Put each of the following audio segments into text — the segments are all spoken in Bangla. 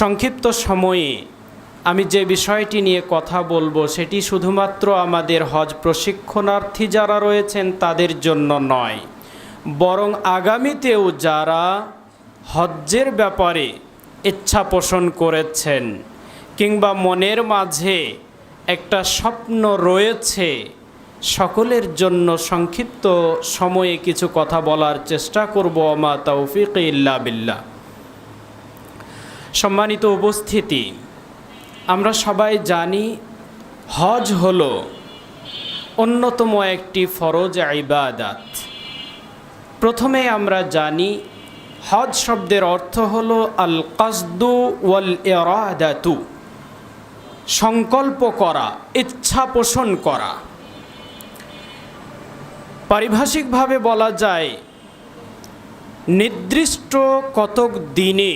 সংক্ষিপ্ত সময়ে আমি যে বিষয়টি নিয়ে কথা বলব, সেটি শুধুমাত্র আমাদের হজ প্রশিক্ষণার্থী যারা রয়েছেন তাদের জন্য নয়, বরং আগামীতেও যারা হজ্জের ব্যাপারে ইচ্ছা পোষণ করেছেন কিংবা মনের মাঝে একটা স্বপ্ন রয়েছে, সকলের জন্য সংক্ষিপ্ত সময়ে কিছু কথা বলার চেষ্টা করব। আমা তৌফিক ইল্লা বিল্লাহ। সম্মানিত উপস্থিতি, আমরা সবাই জানি হজ হল অন্যতম একটি ফরজ ইবাদাত। প্রথমে আমরা জানি হজ শব্দের অর্থ হল আল কাসদু ওয়াল এরাদাতু সংকল্প করা, ইচ্ছা পোষণ করা। পারিভাষিকভাবে বলা যায়, নির্দিষ্ট কতক দিনে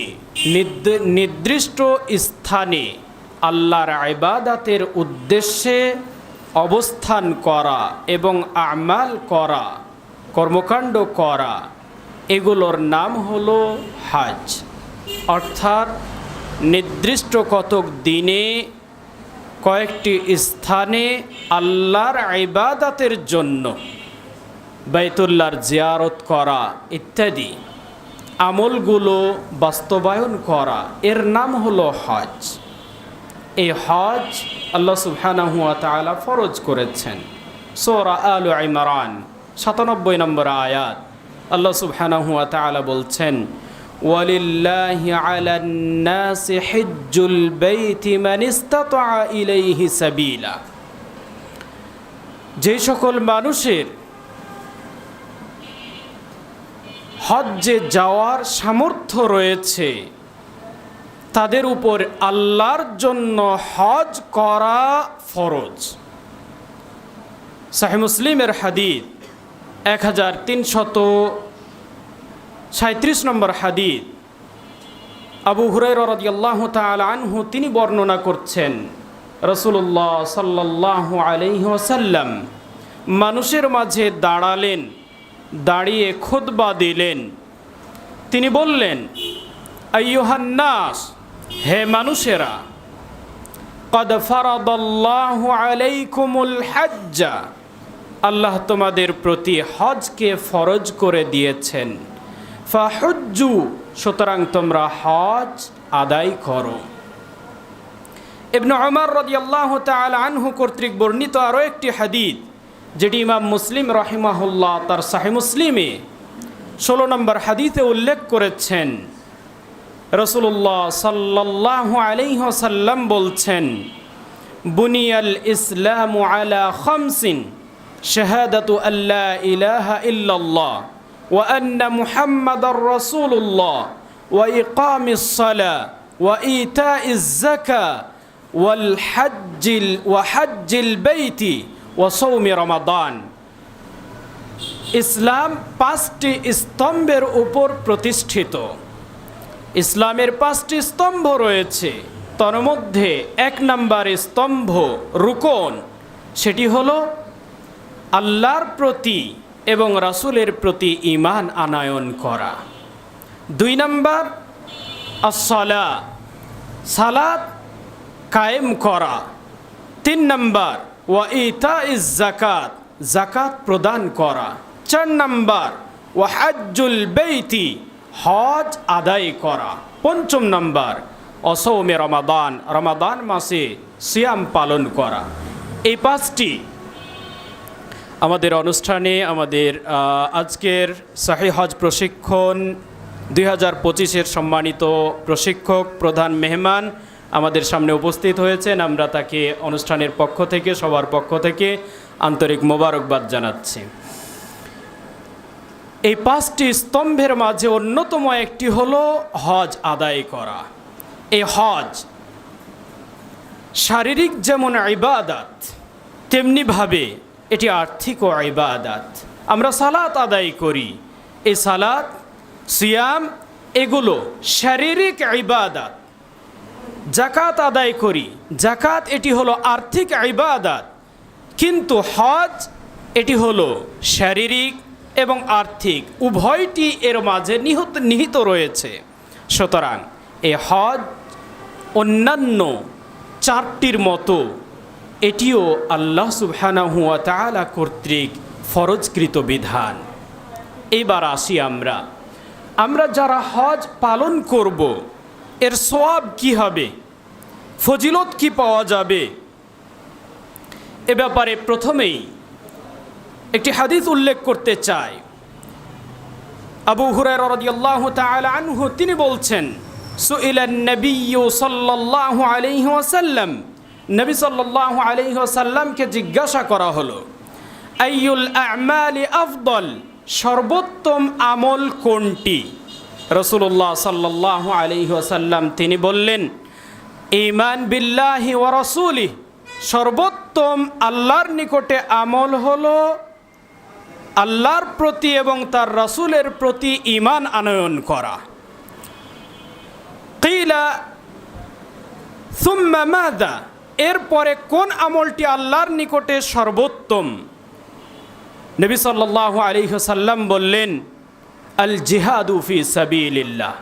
নির্দিষ্ট স্থানে আল্লাহর ইবাদাতের উদ্দেশ্যে অবস্থান করা এবং আমাল করা, কর্মকাণ্ড করা, এগুলোর নাম হলো হাজ। অর্থাৎ নির্দিষ্ট কতক দিনে কয়েকটি স্থানে আল্লাহর ইবাদাতের জন্য বাইতুল্লাহর জিয়ারত করা ইত্যাদি। আমলগুলো বাস্তবায়ন করা, এর নাম হলো হজ। এই হজ আল্লাহ সুবহানাহু ওয়া তাআলা ফরজ করেছেন। সোরা আল ইমরান, সাতানব্বই নম্বর আয়াত। আল্লাহ সুবহানাহু ওয়া তাআলা বলছেন, ওয়ালিল্লাহি আলান নাসি হিজ্জুল বাইতি মান ইসতাতা ইলাইহি সাবিলা। যে সকল মানুষের হজ্জে যাওয়ার সামর্থ্য রয়েছে। তাদের উপর আল্লাহর জন্য হজ করা ফরজ। সাহি মুসলিমের হাদিদ এক হাজার তিনশত সাঁত্রিশ নম্বর হাদিদ আবু হুরাইর রদিয়াল্লাহ আনহু তিনি বর্ণনা করছেন রসুল্লাহ সাল্লাহ আলহি ওসাল্লাম মানুষের মাঝে দাঁড়ালেন দাঁড়িয়ে খুতবা দিলেন। তিনি বললেন, আইয়ুহান্নাস, হে মানুষেরা, কদ ফারাদাল্লাহু আলাইকুমুল হাজ্জা, আল্লাহ তোমাদের প্রতি হজকে ফরজ করে দিয়েছেন। ফাহজ্জু, সুতরাং তোমরা হজ আদায় করো। ইবনু ওমর রাদিয়াল্লাহু তাআলা আনহু কর্তৃক বর্ণিত আরও একটি হাদিদ যেটি ইমাম মুসলিম রহিমাহুল্লাহ তার সাহি মুসলিমে ষোলো নম্বর হাদিতে উল্লেখ করেছেন। রসুল্লাহ সাল্লাহ আলাইসাল্লাম বলছেন, বুনিয়াল ইসলাম আলা খামসিন, শাহাদাতু আল্লাহ ইলাহা ইল্লাল্লাহ ওয়া আন্না মুহাম্মাদার রাসূলুল্লাহ ওয়া ইকামিস সালাহ ওয়া ইতাইজ যাকাহ ওয়াল হাজ্জিল ওয়া হাজ্জিল বাইতি ওয়া সৌমি রমাদান। ইসলাম পাঁচটি স্তম্ভের উপর প্রতিষ্ঠিত। ইসলামের পাঁচটি স্তম্ভ রয়েছে। তার মধ্যে এক নম্বর স্তম্ভ রুকন। সেটি হল আল্লাহর প্রতি এবং রাসুলের প্রতি ঈমান আনায়ন করা। দুই নম্বর আসলা সালাত কায়েম করা। তিন নম্বর ওয়া ইতা ইজ জাকাত জাকাত প্রদান করা। চার নম্বর, ওয়া হাজ্জুল বেইতি, হজ আদায় করা। পঞ্চম নম্বর, অসৌমে রমাদান রমাদান মাসে সিয়াম পালন করা। এই পাঁচটি আমাদের অনুষ্ঠানে আমাদের আজকের শাহী হজ প্রশিক্ষণ দুই হাজার পঁচিশের সম্মানিত প্রশিক্ষক, প্রধান মেহমান আমাদের সামনে উপস্থিত হয়েছেন। আমরা তাকে অনুষ্ঠানের পক্ষ থেকে সবার পক্ষ থেকে আন্তরিক মোবারকবাদ জানাচ্ছি। এই পাঁচটি স্তম্ভের মাঝে অন্যতম একটি হলো হজ আদায় করা। এই হজ শারীরিক যেমন ইবাদাত, তেমনিভাবে এটি আর্থিক ও ইবাদাত। আমরা সালাত আদায় করি। এই সালাত, সিয়াম, এগুলো শারীরিক ইবাদাত। জাকাত আদায় করি। জাকাত এটি হলো আর্থিক ইবাদাত। কিন্তু হজ এটি হলো শারীরিক এবং আর্থিক। উভয়টি এর মাঝে নিহত, নিহিত রয়েছে। সুতরাং এ হজ অন্যান্য চারটির মতো। এটিও আল্লাহ সুবহানাহু ওয়া তাআলা কর্তৃক ফরজকৃত বিধান। এবার আসি আমরা। আমরা যারা হজ পালন করব এর সোয়াব কি হবে? ফজিলত কি পাওয়া যাবে? এ ব্যাপারে প্রথমেই একটি হাদিস উল্লেখ করতে চাই। আবু হুরায়রা রাদিয়াল্লাহু আনহু, তিনি বলছেন সুইলান নবিয়্যু সাল্লাল্লাহু আলাইহি ওয়াসাল্লাম, নবী সাল্লাল্লাহু আলাইহি ওয়াসাল্লামকে জিজ্ঞাসা করা হলো, আইয়ুল আ'মালি আফদল, সর্বোত্তম আমল কোনটি? রসুল্লাহ সাল্লাল্লাহু আলাইহি ওয়াসাল্লাম, তিনি বললেন ইমান বিল্লাহি ও রাসূলিহি, সর্বোত্তম আল্লাহর নিকটে আমল হলো আল্লাহর প্রতি এবং তার রসুলের প্রতি ঈমান আনয়ন করা। কিলা, সুম্মা মাদা, এরপরে কোন আমলটি আল্লাহর নিকটে সর্বোত্তম? নবী সাল্লাল্লাহু আলাইহি সাল্লাম বললেন আল জিহাদু ফি সাবিলিল্লাহ।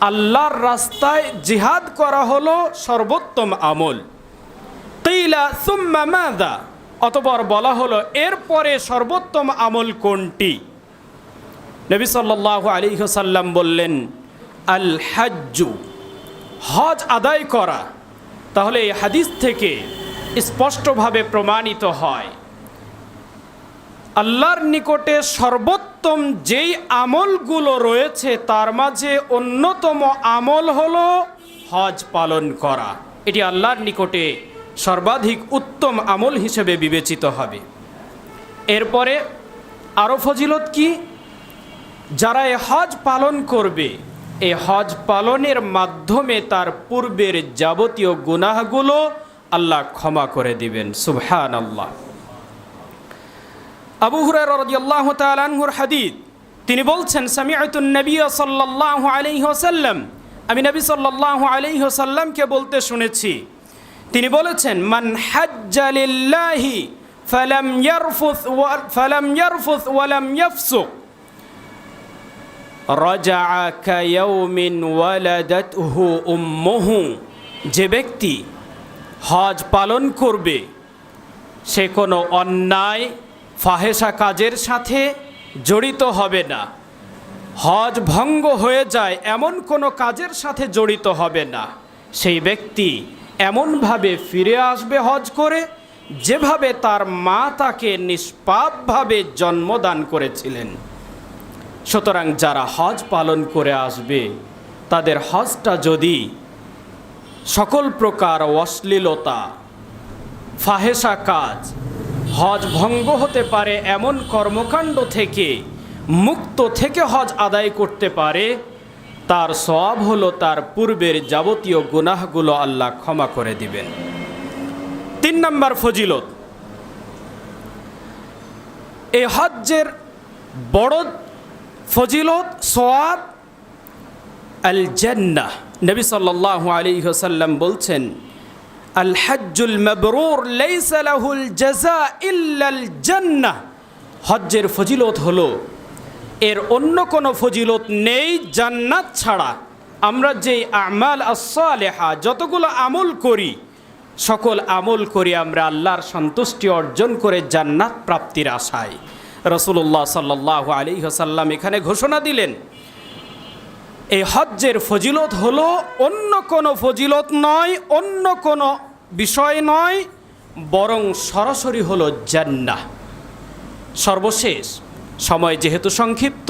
আল্লাহর রাস্তায় জিহাদ করা হলো সর্বোত্তম আমল। কিলা সুম্মা মাদা অতপর বলা হলো, এরপরে সর্বোত্তম আমল কোনটি? নবী সাল্লাল্লাহু আলাইহি সাল্লাম বললেন আল হাজ্জু হজ আদায় করা। তাহলে এই হাদিস থেকে স্পষ্টভাবে প্রমাণিত হয়। আল্লাহর নিকটে সর্বোত্তম যেই আমলগুলো রয়েছে, তার মাঝে অন্যতম আমল হল হজ পালন করা। এটি আল্লাহর নিকটে সর্বাধিক উত্তম আমল হিসেবে বিবেচিত হবে। এরপরে আরও ফজিলত কি? যারা এ হজ পালন করবে, এ হজ পালনের মাধ্যমে তার পূর্বের যাবতীয় গুনাহগুলো আল্লাহ ক্ষমা করে দিবেন। সুবহান আল্লাহ আবু হুরার তাআলা আনহুর হাদিস, তিনি বলছেন সামিআতুন নবী সাল্লাল্লাহু আলাইহি ওয়াসাল্লাম। আমি নবী সাল্লাল্লাহু আলাইহি ওয়াসাল্লামকে বলতে শুনেছি। তিনি বলেছেন, মান হাজ্জা লিল্লাহি ফালাম ইয়ারফুথ ওয়া, ফালাম ইয়ারফুথ ওয়া লাম ইয়াফসুক। যে ব্যক্তি হজ পালন করবে, সে কোনো অন্যায় ফাহেসা কাজের সাথে জড়িত হবে না। হজ ভঙ্গ হয়ে যায়, এমন কোনো কাজের সাথে জড়িত হবে না। সেই ব্যক্তি এমনভাবে ফিরে আসবে হজ করে, যেভাবে তার মা তাকে নিষ্পাপভাবে জন্মদান করেছিলেন। সুতরাং যারা হজ পালন করে আসবে, তাদের হজটা যদি সকল প্রকার অশ্লীলতা, ফাহেসা কাজ হজ ভঙ্গ হতে পারে এমন কর্মকাণ্ড থেকে, মুক্ত থেকে হজ আদায় করতে পারে, তার সব হলো তার পূর্বের যাবতীয় গুনাহগুলো আল্লাহ ক্ষমা করে দিবেন। তিন নম্বর ফজিলত, এই হজ্জের বড় ফজিলত সোয়াব আল জান্নাহ নবী সাল্লাল্লাহু আলাইহি ওয়াসাল্লাম বলছেন আল হজ্জুল মাবরুর লাইসা লাহুল জাযা ইল্লাল জান্নাহ হজ্জের ফজিলত হলো, এর অন্য কোনো ফজিলত নেই জান্নাত ছাড়া। আমরা যে আমাল আসসালেহা, যতগুলো আমল করি, সকল আমল করি আমরা আল্লাহর সন্তুষ্টি অর্জন করে জান্নাত প্রাপ্তির আশায়। রসুল্লাহ সাল্লাহ আলী হাসাল্লাম এখানে ঘোষণা দিলেন এই হজ্জের ফজিলত হলো অন্য কোনো ফজিলত নয়, অন্য কোনো বিষয় নয়, বরং সরাসরি হলো জান্নাহ। সর্বশেষ, সময় যেহেতু সংক্ষিপ্ত,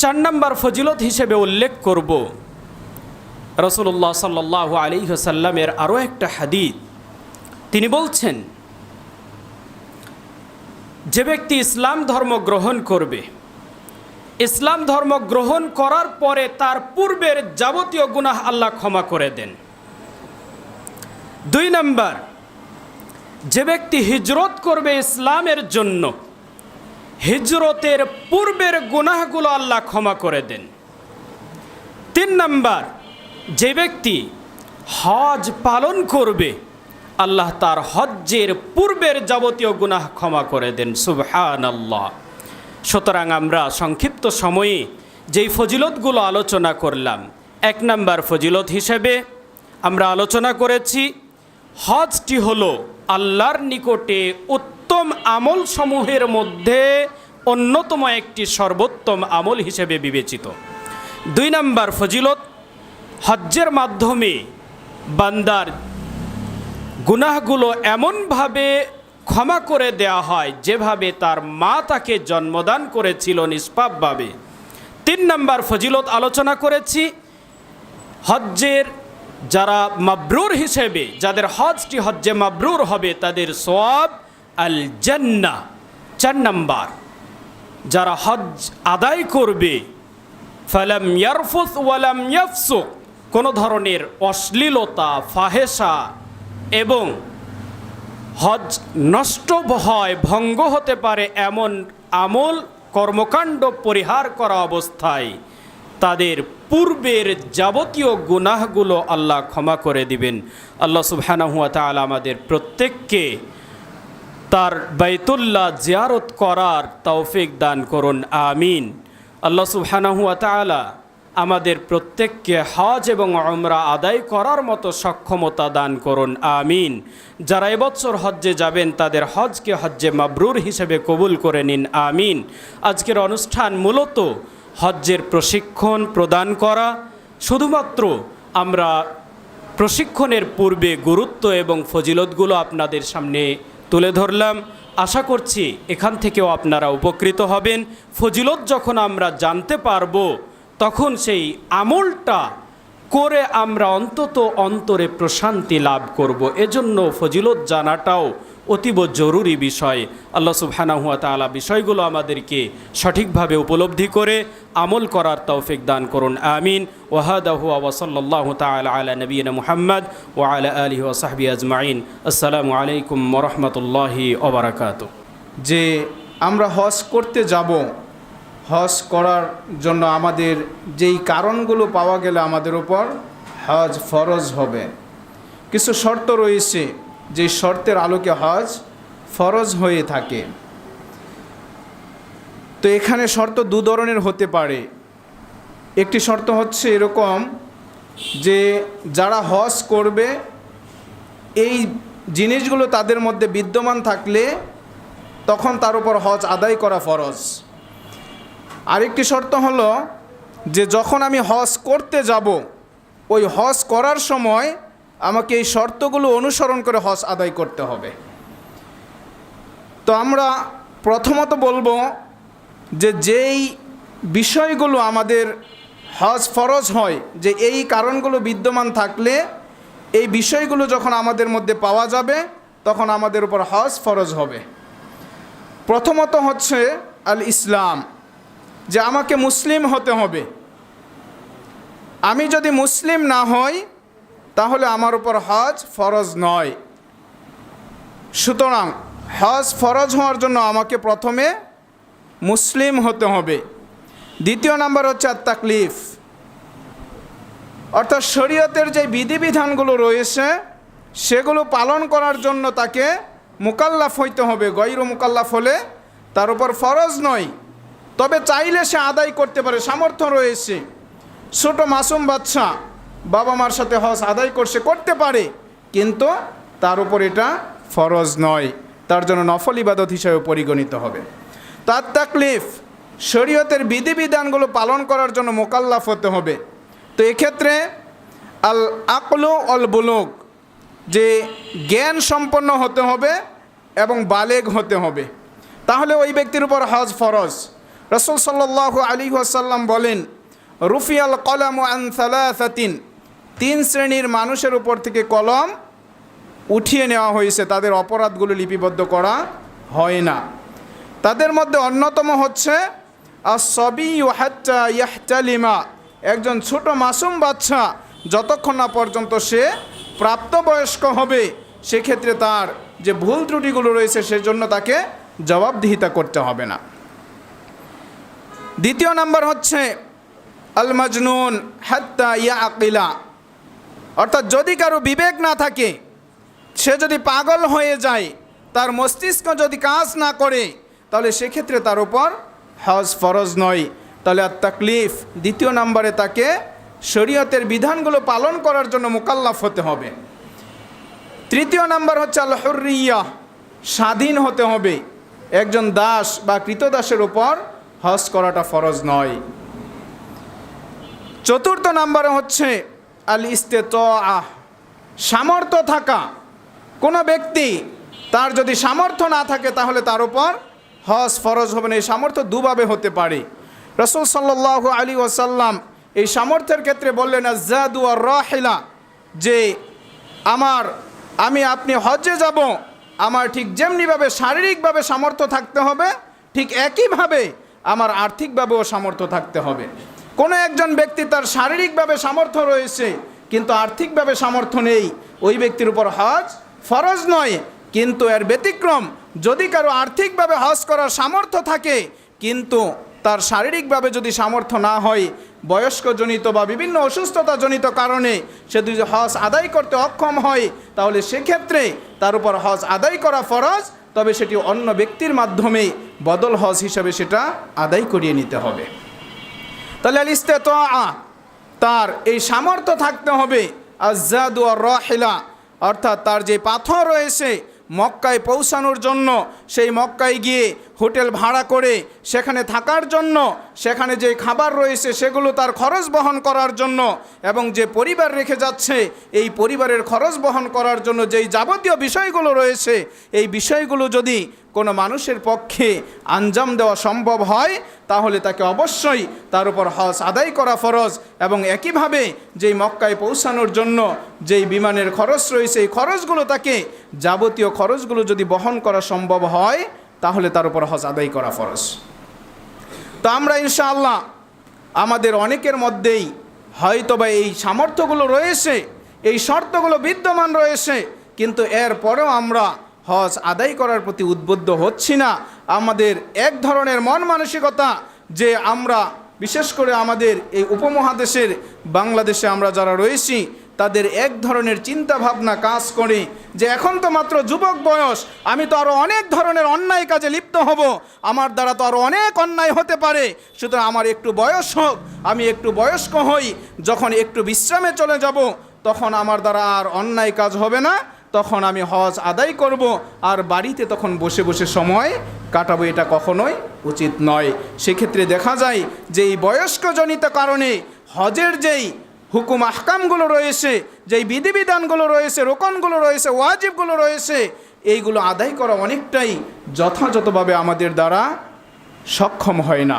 চার নম্বর ফজিলত হিসেবে উল্লেখ করব। রসুল্লাহ সাল্লাহ আলী হাসাল্লামের আরও একটা হাদিদ তিনি বলছেন, যে ব্যক্তি ইসলাম ধর্ম গ্রহণ করবে ইসলাম ধর্ম গ্রহণ করার পরে তার পূর্বের যাবতীয় গুনাহ আল্লাহ ক্ষমা করে দেন। দুই নম্বর, যে ব্যক্তি হিজরত করবে ইসলামের জন্য, হিজরতের পূর্বের গুনাহগুলো আল্লাহ ক্ষমা করে দেন। তিন নম্বর, যে ব্যক্তি হজ পালন করবে, আল্লাহ তার হজ্জের পূর্বের যাবতীয় গুনাহ ক্ষমা করে দেন। সুবহান আল্লাহ সুতরাং আমরা সংক্ষিপ্ত সময়ে যেই ফজিলতগুলো আলোচনা করলাম, এক নম্বর ফজিলত হিসেবে আমরা আলোচনা করেছি, হজটি হল আল্লাহর নিকটে উত্তম আমল সমূহের মধ্যে অন্যতম একটি সর্বোত্তম আমল হিসেবে বিবেচিত। দুই নম্বর ফজিলত, হজ্জের মাধ্যমে বান্দার গুনাহগুলো এমনভাবে ক্ষমা করে দেয়া হয় যেভাবে তার মা তাকে জন্মদান করেছিল নিষ্পাপভাবে। তিন নম্বর ফজিলত আলোচনা করেছি, হজ্জের যারা মাবরুর হিসেবে, যাদের হজটি হজ্জে মাবরুর হবে, তাদের সোয়াব আল জান্না চার নম্বর, যারা হজ আদায় করবে, ফালাম ইয়ারফুস ওয়ালাম ইয়াফসুক, কোনো ধরনের অশ্লীলতা ফাহেসা এবং হজ নষ্ট হয় ভঙ্গ হতে পারে এমন আমল কর্মকাণ্ড পরিহার করা অবস্থায়। তাদের পূর্বের যাবতীয় গুনাহগুলো আল্লাহ ক্ষমা করে দিবেন। আল্লাহ সুবহানাহুয়া তাআলা আমাদের প্রত্যেককে তার বাইতুল্লাহ জিয়ারত করার তৌফিক দান করুন, আমিন। আল্লাহ সুবহানাহুয়া তাআলা আমাদের প্রত্যেককে হজ এবং আমরা আদায় করার মতো সক্ষমতা দান করুন, আমিন। যারা এবছর হজ্জে যাবেন, তাদের হজকে হজ্জে মাবরুর হিসেবে কবুল করে নিন, আমিন। আজকের অনুষ্ঠান মূলত হজ্জের প্রশিক্ষণ প্রদান করা। শুধুমাত্র আমরা প্রশিক্ষণের পূর্বে গুরুত্ব এবং ফজিলতগুলো আপনাদের সামনে তুলে ধরলাম। আশা করছি এখান থেকেও আপনারা উপকৃত হবেন। ফজিলত যখন আমরা জানতে পারব তখন সেই আমলটা করে আমরা অন্তত অন্তরে প্রশান্তি লাভ করব। এজন্য ফজিলত জানাটাও অতীব জরুরি বিষয়। আল্লাহ সুবহানাহুয়া তাআলা বিষয়গুলো আমাদেরকে সঠিকভাবে উপলব্ধি করে আমল করার তৌফিক দান করুন। আমিন। ওয়াহাদাহু ওয়াসাল্লাল্লাহু তাআলা আলা নবিয়িনা মুহাম্মদ ওয়া আলা ওয়া সাহবিহি আজমাইন। আসসালামু আলাইকুম ওয়া রাহমাতুল্লাহি ওয়া যে আমরা হজ করতে যাব হজ করার জন্য আমাদের যেই কারণগুলো পাওয়া গেলে আমাদের উপর হজ ফরজ হবে। কিছু শর্ত রয়েছে যে শর্তের আলোকে হজ ফরজ হয়ে থাকে। তো এখানে শর্ত দু ধরনের হতে পারে। একটি শর্ত হচ্ছে এরকম যে যারা হজ করবে, এই জিনিসগুলো তাদের মধ্যে বিদ্যমান থাকলে তখন তার উপর হজ আদায় করা ফরজ। আরেকটি শর্ত হলো যে যখন আমি হজ করতে যাব, ওই হজ করার সময় আমাকে এই শর্তগুলো অনুসরণ করে হজ আদায় করতে হবে। তো আমরা প্রথমত বলব যে যেই বিষয়গুলো আমাদের হজ ফরজ হয়, যে এই কারণগুলো বিদ্যমান থাকলে এই বিষয়গুলো যখন আমাদের মধ্যে পাওয়া যাবে, তখন আমাদের উপর হজ ফরজ হবে। প্রথমত হচ্ছে আল ইসলাম যে আমাকে মুসলিম হতে হবে। আমি যদি মুসলিম না হই, তাহলে আমার উপর হজ ফরজ নয়। সুতরাং হজ ফরজ হওয়ার জন্য আমাকে প্রথমে মুসলিম হতে হবে। দ্বিতীয় নাম্বার হচ্ছে আর তাকলিফ অর্থাৎ শরীয়তের যে বিধিবিধানগুলো রয়েছে, সেগুলো পালন করার জন্য তাকে মুকাল্লাফ হইতে হবে। গৈর মুকাল্লাফ হলে তার উপর ফরজ নয়। তবে চাইলে সে আদায় করতে পারে, সামর্থ্য রয়েছে। ছোট মাসুম বাচ্চা বাবা মার সাথে হজ আদায় করছে করতে পারে, কিন্তু তার উপর এটা ফরজ নয়। তার জন্য নফল ইবাদত হিসাবে পরিগণিত হবে। তার তাকলিফ, শরীয়তের বিধিবিধানগুলো পালন করার জন্য মোকাল্লাফ হতে হবে। তো এক্ষেত্রে আল আকলো অল বুলুক যে জ্ঞান সম্পন্ন হতে হবে এবং বালেগ হতে হবে। তাহলে ওই ব্যক্তির উপর হজ ফরজ। রসুল সাল্লাহ আলী ওয়াসাল্লাম বলেন, রুফিয়াল কলাম আন সালাসাতিন তিন শ্রেণির মানুষের উপর থেকে কলম উঠিয়ে নেওয়া হয়েছে। তাদের অপরাধগুলো লিপিবদ্ধ করা হয় না। তাদের মধ্যে অন্যতম হচ্ছে সবই হাচ্চা ইয়াহচালিমা একজন ছোট মাসুম বাচ্চা, যতক্ষণ না পর্যন্ত সে প্রাপ্তবয়স্ক হবে, সেক্ষেত্রে তার যে ভুল ত্রুটিগুলো রয়েছে, সেজন্য তাকে জবাবদিহিতা করতে হবে না। দ্বিতীয় নাম্বার হচ্ছে আল মজনুন হাত্তা ইয়া আকিলা অর্থাৎ যদি কারও বিবেক না থাকে, সে যদি পাগল হয়ে যায়, তার মস্তিষ্ক যদি কাজ না করে, তাহলে সেক্ষেত্রে তার উপর হজ ফরজ নয়। তাহলে আর তাকলিফ দ্বিতীয় নম্বরে তাকে শরীয়তের বিধানগুলো পালন করার জন্য মোকাল্লাফ হতে হবে। তৃতীয় নাম্বার হচ্ছে আল স্বাধীন হতে হবে। একজন দাস বা কৃতদাসের উপর হজ করাটা ফরজ নয়। চতুর্থ নাম্বারে হচ্ছে আল ইস্তে আহ সামর্থ্য থাকা। কোনো ব্যক্তি তার যদি সামর্থ্য না থাকে তাহলে তার উপর হজ ফরজ হবে না, এই সামর্থ্য দুভাবে হতে পারে। রসুল সাল্লাহ আলী ওসাল্লাম এই সামর্থ্যের ক্ষেত্রে বললেন আজাদু আর রাহিলা যে আমার, আমি আপনি হজ্জে যাব, আমার ঠিক যেমনিভাবে শারীরিকভাবে সামর্থ্য থাকতে হবে, ঠিক একইভাবে আমার আর্থিকভাবেও সামর্থ্য থাকতে হবে। কোনো একজন ব্যক্তি তার শারীরিকভাবে সামর্থ্য রয়েছে, কিন্তু আর্থিকভাবে সামর্থ্য নেই, ওই ব্যক্তির উপর হজ ফরজ নয়, কিন্তু এর ব্যতিক্রম, যদি কারও আর্থিকভাবে হজ করার সামর্থ্য থাকে, কিন্তু তার শারীরিকভাবে যদি সামর্থ্য না হয়, বয়স্কজনিত বা বিভিন্ন অসুস্থতাজনিত কারণে সে যদি হজ আদায় করতে অক্ষম হয়, তাহলে সেক্ষেত্রে তার উপর হজ আদায় করা ফরজ তবে সেটি অন্য ব্যক্তির মাধ্যমে বদল হজ হিসাবে সেটা আদায় করিয়ে নিতে হবে। তাহলে আল আ তার এই সামর্থ্য থাকতে হবে আজাদু আর রহেলা অর্থাৎ তার যে পাথর রয়েছে মক্কায় পৌঁছানোর জন্য, সেই মক্কায় গিয়ে হোটেল ভাড়া করে সেখানে থাকার জন্য, সেখানে যে খাবার রয়েছে সেগুলো তার খরচ বহন করার জন্য এবং যে পরিবার রেখে যাচ্ছে, এই পরিবারের খরচ বহন করার জন্য যেই যাবতীয় বিষয়গুলো রয়েছে, এই বিষয়গুলো যদি কোনো মানুষের পক্ষে আঞ্জাম দেওয়া সম্ভব হয়, তাহলে তাকে অবশ্যই তার উপর হজ আদায় করা ফরজ এবং একইভাবে যেই মক্কায় পৌঁছানোর জন্য যেই বিমানের খরচ রয়েছে, এই খরচগুলো তাকে যাবতীয় খরচগুলো যদি বহন করা সম্ভব হয় তাহলে তার উপর হজ আদায় করা ফরজ। তো আমরা ইনশাআল্লাহ আমাদের অনেকের মধ্যেই হয়তোবা এই সামর্থ্যগুলো রয়েছে, এই শর্তগুলো বিদ্যমান রয়েছে, কিন্তু এর পরেও আমরা হজ আদায় করার প্রতি উদ্বুদ্ধ হচ্ছি না। আমাদের এক ধরনের মন মানসিকতা যে আমরা, বিশেষ করে আমাদের এই উপমহাদেশের বাংলাদেশে আমরা যারা রয়েছি তাদের এক ধরনের চিন্তা ভাবনা কাজ করে যে এখন তো মাত্র যুবক বয়স, আমি তো আরও অনেক ধরনের অন্যায় কাজে লিপ্ত হব। আমার দ্বারা তো আরও অনেক অন্যায় হতে পারে। সুতরাং আমার একটু বয়স হোক, আমি একটু বয়স্ক হই, যখন একটু বিশ্রামে চলে যাব, তখন আমার দ্বারা আর অন্যায় কাজ হবে না। তখন আমি হজ আদায় করব, আর বাড়িতে তখন বসে বসে সময় কাটাবো এটা কখনোই উচিত নয়। সেক্ষেত্রে দেখা যায় যে এই বয়স্কজনিত কারণে হজের যেই হুকুম আহকামগুলো রয়েছে, যেই বিধিবিধানগুলো রয়েছে, রোকনগুলো রয়েছে, ওয়াজিবগুলো রয়েছে, এইগুলো আদায় করা অনেকটাই যথাযথভাবে আমাদের দ্বারা সক্ষম হয় না।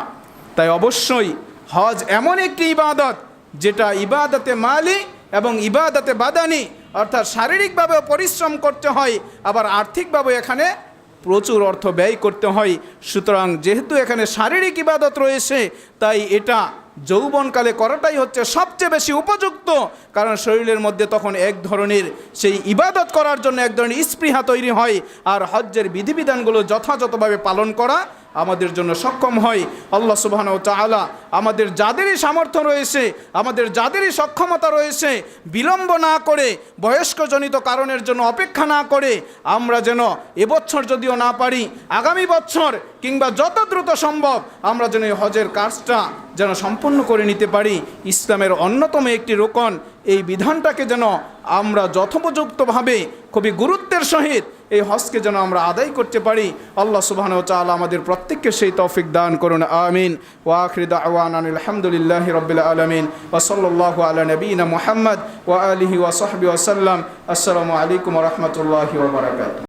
তাই অবশ্যই হজ এমন একটি ইবাদত, যেটা ইবাদতে মালি এবং ইবাদতে বাদানি, অর্থাৎ শারীরিকভাবেও পরিশ্রম করতে হয়, আবার আর্থিকভাবে এখানে প্রচুর অর্থ ব্যয় করতে হয়। সুতরাং যেহেতু এখানে শারীরিক ইবাদত রয়েছে, তাই এটা যৌবনকালে করাটাই হচ্ছে সবচেয়ে বেশি উপযুক্ত। কারণ শরীরের মধ্যে তখন এক ধরনের সেই ইবাদত করার জন্য এক ধরনের স্পৃহা তৈরি হয়। আর হজ্জের বিধিবিধানগুলো যথাযথভাবে পালন করা আমাদের জন্য সক্ষম হয়। আল্লাহ সুবাহন তালা আমাদের যাদেরই সামর্থ্য রয়েছে, আমাদের যাদেরই সক্ষমতা রয়েছে, বিলম্ব না করে, বয়স্কজনিত কারণের জন্য অপেক্ষা না করে, আমরা যেন এবছর যদিও না পারি, আগামী বছর কিংবা যত দ্রুত সম্ভব, আমরা যেন এই হজের কাজটা যেন সম্পন্ন করে নিতে পারি। ইসলামের অন্যতম একটি রোকন, এই বিধানটাকে যেন আমরা যথোপযুক্তভাবে, খুবই গুরুত্বের সহিত এই হজকে যেন আমরা আদায় করতে পারি। আল্লাহ সুবাহন চাল আমাদের প্রত্যেককে সেই তৌফিক দান করুন, আমিন। ওয়াখরিদ আওয়ান আলহামদুলিল্লাহ রবিল আলমিন। ওসল্লাহ আলা নবীন মোহাম্মদ ওয়া আলহি ওয়াসহবি ওসাল্লাম আসসালামু আলাইকুম রহমতুল্লাহ ওবরাকাত